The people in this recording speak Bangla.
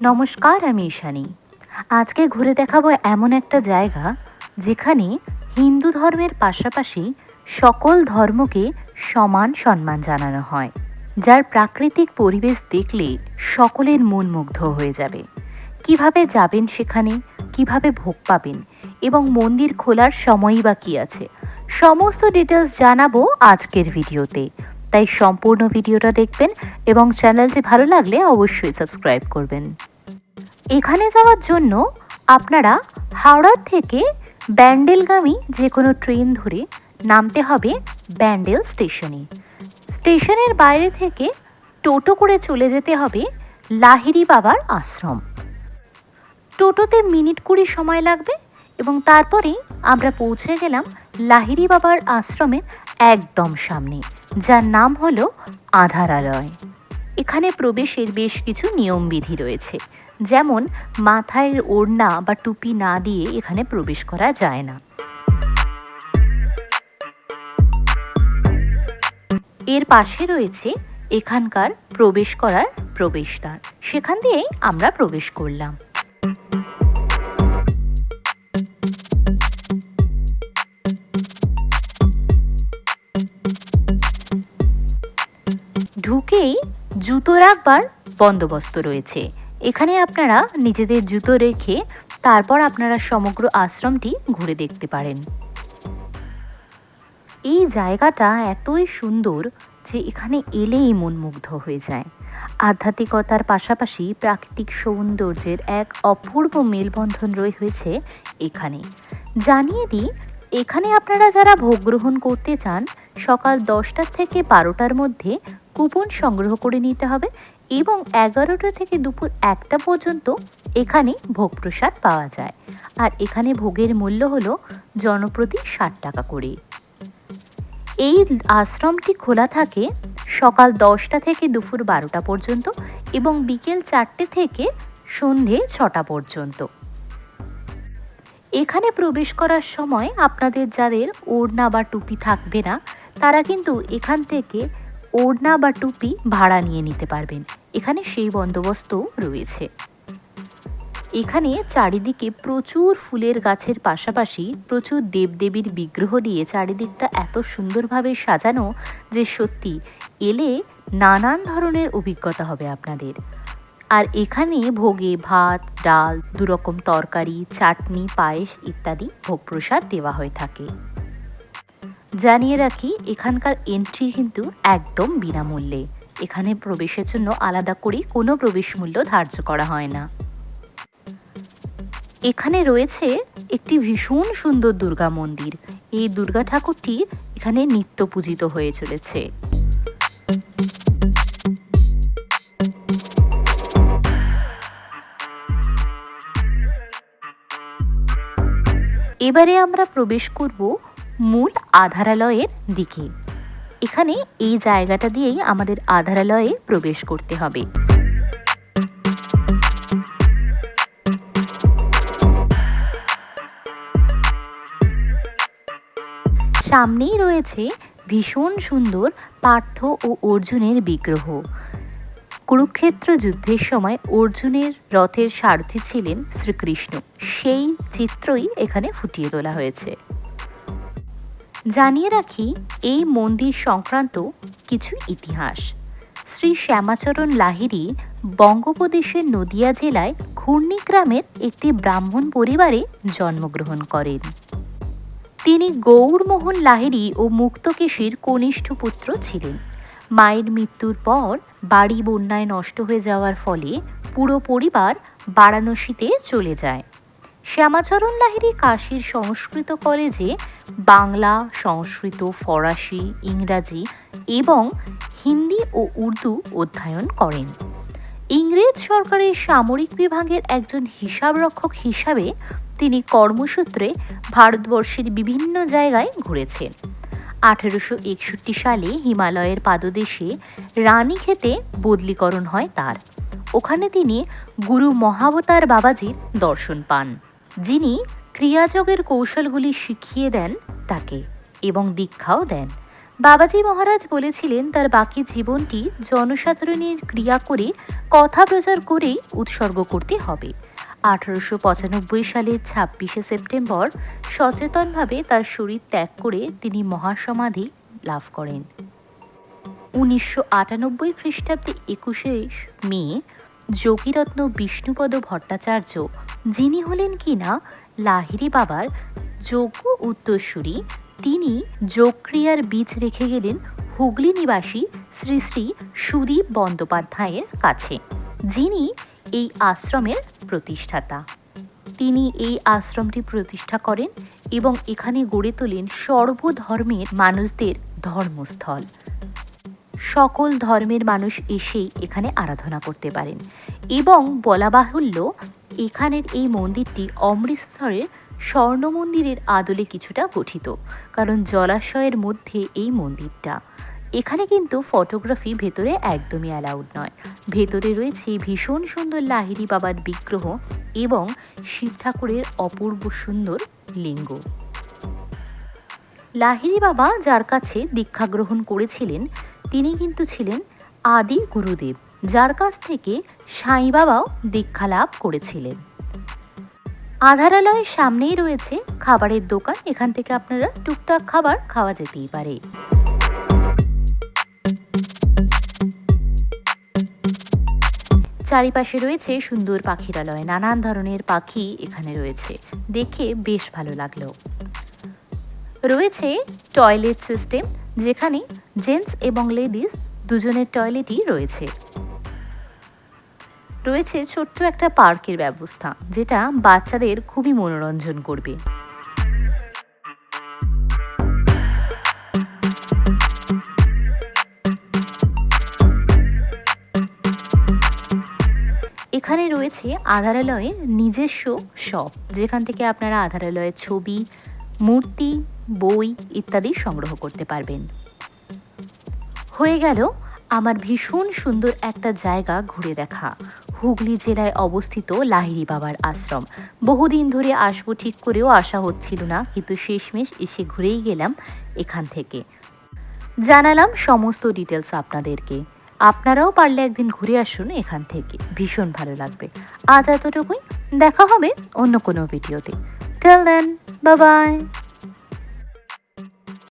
নমস্কার, আমি ঈশানী। আজকে ঘুরে দেখাবো এমন একটা জায়গা যেখানে হিন্দু ধর্মের পাশাপাশি সকল ধর্মকে সমান সম্মান জানানো হয়, যার প্রাকৃতিক পরিবেশ দেখলে সকলের মন মুগ্ধ হয়ে যাবে। কীভাবে যাবেন সেখানে, কীভাবে ভোগ পাবেন এবং মন্দির খোলার সময়ই বা কী আছে, সমস্ত ডিটেলস জানাব আজকের ভিডিওতে। তাই সম্পূর্ণ ভিডিওটা দেখবেন এবং চ্যানেলটি ভালো লাগলে অবশ্যই সাবস্ক্রাইব করবেন। এখানে যাওয়ার জন্য আপনারা হাওড়ার থেকে ব্যান্ডেলগামী যে কোনো ট্রেন ধরে নামতে হবে ব্যান্ডেল স্টেশনে। স্টেশনের বাইরে থেকে টোটো করে চলে যেতে হবে লাহিড়ি বাবার আশ্রম। টোটোতে মিনিট কুড়ি সময় লাগবে এবং তারপরেই আমরা পৌঁছে গেলাম লাহিড়ি বাবার আশ্রমের একদম সামনে। যার নাম হলো আধারালয়। এখানে প্রবেশের বেশ কিছু নিয়মবিধি রয়েছে। যেমন, মাথায় ওড়না বা টুপি না দিয়ে এখানে প্রবেশ করা যায় না। এর পাশে রয়েছে এখানকার প্রবেশ করার প্রবেশদ্বার। সেখান দিয়েই আমরা প্রবেশ করলাম। বন্দোবস্ত রয়েছে। এখানে আপনারা নিজেদের জুতো রেখে তারপর আপনারা সমগ্র আশ্রমটি ঘুরে দেখতে পারেন। এই জায়গাটা এতই সুন্দর যে এখানে এলেই মন মুগ্ধ হয়ে যায়। আধ্যাত্মিকতার পাশাপাশি প্রাকৃতিক সৌন্দর্যের এক অপূর্ব মেলবন্ধন রয়ে হয়েছে এখানে। জানিয়ে দিই, এখানে আপনারা যারা ভোগ গ্রহণ করতে চান, সকাল দশটার থেকে বারোটার মধ্যে কুপন সংগ্রহ করে নিতে হবে এবং এগারোটা থেকে দুপুর একটা পর্যন্ত এখানে ভোগ প্রসাদ পাওয়া যায়। আর এখানে ভোগের মূল্য হলো জনপ্রতি ষাট টাকা করে। এই আশ্রমটি খোলা থাকে সকাল দশটা থেকে দুপুর বারোটা পর্যন্ত এবং বিকেল চারটে থেকে সন্ধে ছটা পর্যন্ত। এখানে প্রবেশ করার সময় আপনাদের যাদের ওড়না বা টুপি থাকবে না, তারা কিন্তু এখান থেকে ওড়না বা টুপি ভাড়া নিয়ে নিতে পারবেন। এখানে সেই বন্দোবস্ত রয়েছে। এখানে চারিদিকে প্রচুর ফুলের গাছের পাশাপাশি প্রচুর দেবদেবীর বিগ্রহ দিয়ে চারিদিকটা এত সুন্দরভাবে সাজানো যে সত্যি এলে নানান ধরনের অভিজ্ঞতা হবে আপনাদের। আর এখানে ভোগে ভাত, ডাল, দুরকম তরকারি, চাটনি, পায়েস ইত্যাদি ভোগ প্রসাদ দেওয়া হয়ে থাকে। জানিয়ে রাখি, এখানকার এন্ট্রি কিন্তু একদম বিনামূল্যে। এখানে প্রবেশের জন্য আলাদা করে কোনো প্রবেশ মূল্য ধার্য করা হয় না। এখানে রয়েছে একটি ভীষণ সুন্দর দুর্গা মন্দির। এই দুর্গা ঠাকুরটি এখানে নিত্য পূজিত হয়ে চলেছে। এবারে আমরা প্রবেশ করব মূল আধারালয়ের দিকে। এখানে এই জায়গাটা দিয়েই আমাদের আধারালয়ে প্রবেশ করতে হবে। সামনেই রয়েছে ভীষণ সুন্দর পার্থ ও অর্জুনের বিগ্রহ। কুরুক্ষেত্র যুদ্ধের সময় অর্জুনের রথের সারথি ছিলেন শ্রীকৃষ্ণ। সেই চিত্রই এখানে ফুটিয়ে তোলা হয়েছে। জানিয়ে রাখি, এই মন্দির সংক্রান্ত কিছু ইতিহাস। শ্রী শ্যামাচরণ লাহিড়ী বঙ্গোপদেশের নদিয়া জেলায় ঘূর্ণি গ্রামের একটি ব্রাহ্মণ পরিবারে জন্মগ্রহণ করেন। তিনি গৌরমোহন লাহিড়ী ও মুক্তকেশীর কনিষ্ঠ পুত্র ছিলেন। মায়ের মৃত্যুর পর বাড়ি বন্যায় নষ্ট হয়ে যাওয়ার ফলে পুরো পরিবার বারাণসীতে চলে যায়। শ্যামাচরণ লাহিড়ী কাশীর সংস্কৃত কলেজে বাংলা, সংস্কৃত, ফরাসি, ইংরাজি এবং হিন্দি ও উর্দু অধ্যয়ন করেন। ইংরেজ সরকারের সামরিক বিভাগের একজন হিসাবরক্ষক হিসাবে তিনি কর্মসূত্রে ভারতবর্ষের বিভিন্ন জায়গায় ঘুরেছেন। আঠেরোশো একষট্টি সালে হিমালয়ের পাদদেশে রানীক্ষেতে বদলিকরণ হয় তার। ওখানে তিনি গুরু মহাবতার বাবাজির দর্শন পান। যিনি ক্রিয়াযোগের কৌশলগুলি শিখিয়ে দেন তাকে এবং দীক্ষাও দেন। বাবাজি মহারাজ বলেছিলেন, তার বাকি জীবনটি জনসাধারণের ক্রিয়া করে, কথা প্রচার করেই উৎসর্গ করতে হবে। আঠারোশো পঁচানব্বই সালের ছাব্বিশে সেপ্টেম্বর সচেতনভাবে তার শরীর ত্যাগ করে তিনি মহাসমাধি লাভ করেন। উনিশশো আটানব্বই খ্রিস্টাব্দে একুশে মে যোগীরত্ন বিষ্ণুপদ ভট্টাচার্য, যিনি হলেন কিনা লাহিড়ী বাবার যোগ্য উত্তরসূরি, তিনি যোগক্রিয়ার বীজ রেখে গেলেন হুগলি নিবাসী শ্রী শ্রী সুদীপ বন্দ্যোপাধ্যায়ের কাছে, যিনি এই আশ্রমের প্রতিষ্ঠাতা। তিনি এই আশ্রমটি প্রতিষ্ঠা করেন এবং এখানে গড়ে তোলেন সর্বধর্মের মানুষদের ধর্মস্থল। সকল ধর্মের মানুষ এসেই এখানে আরাধনা করতে পারেন। এবং বলা বাহুল্য, এখানের এই মন্দিরটি অমৃতসরের স্বর্ণ মন্দিরের আদলে কিছুটা গঠিত, কারণ জলাশয়ের মধ্যে এই মন্দিরটা। এখানে কিন্তু ফটোগ্রাফি ভেতরে একদমই অ্যালাউড নয়। ভেতরে রয়েছে ভীষণ সুন্দর লাহিড়ী বাবার বিগ্রহ এবং শিব ঠাকুরের অপূর্ব সুন্দর লিঙ্গ। লাহিড়ী বাবা যার কাছে দীক্ষা গ্রহণ করেছিলেন তিনি কিন্তু ছিলেন আদি গুরুদেব, যার কাছ থেকে সাই বাবাও দীক্ষা লাভ করেছিলেন। আধারালয়ের সামনেই রয়েছে খাবারের দোকান, এখান থেকে আপনারা টুকটাক খাবার খাওয়া যেতেই পারে। চারিপাশে রয়েছে সুন্দর পাখিরালয়, নানান ধরনের পাখি এখানে রয়েছে, দেখে বেশ ভালো লাগল। রয়েছে টয়লেট সিস্টেম যেখানে জেন্টস এবং লেডিস দুজনের টয়লেটই রয়েছে। রয়েছে ছোট্ট একটা পার্কের ব্যবস্থা, যেটা বাচ্চাদের খুবই মনোরঞ্জন করবে। এখানে রয়েছে আধারালয়ের নিজস্ব শপ, যেখান থেকে আপনারা আধারালয়ের ছবি মূর্তি, বই ইত্যাদি সংগ্রহ করতে পারবেন। হয়ে গেল আমার ভীষণ সুন্দর একটা জায়গা ঘুরে দেখা, হুগলি জেলায় অবস্থিত লাহিড়ী বাবার আশ্রম। বহুদিন ধরে আসব ঠিক করেও আসা হচ্ছিল না, কিন্তু শেষমেশ এসে ঘুরেই গেলাম এখান থেকে। জানালাম সমস্ত ডিটেলস আপনাদেরকে। আপনারাও পারলে একদিন ঘুরে আসুন এখান থেকে, ভীষণ ভালো লাগবে। আজ এতটুকুই, দেখা হবে অন্য কোনো ভিডিওতে টেল দেন 拜拜。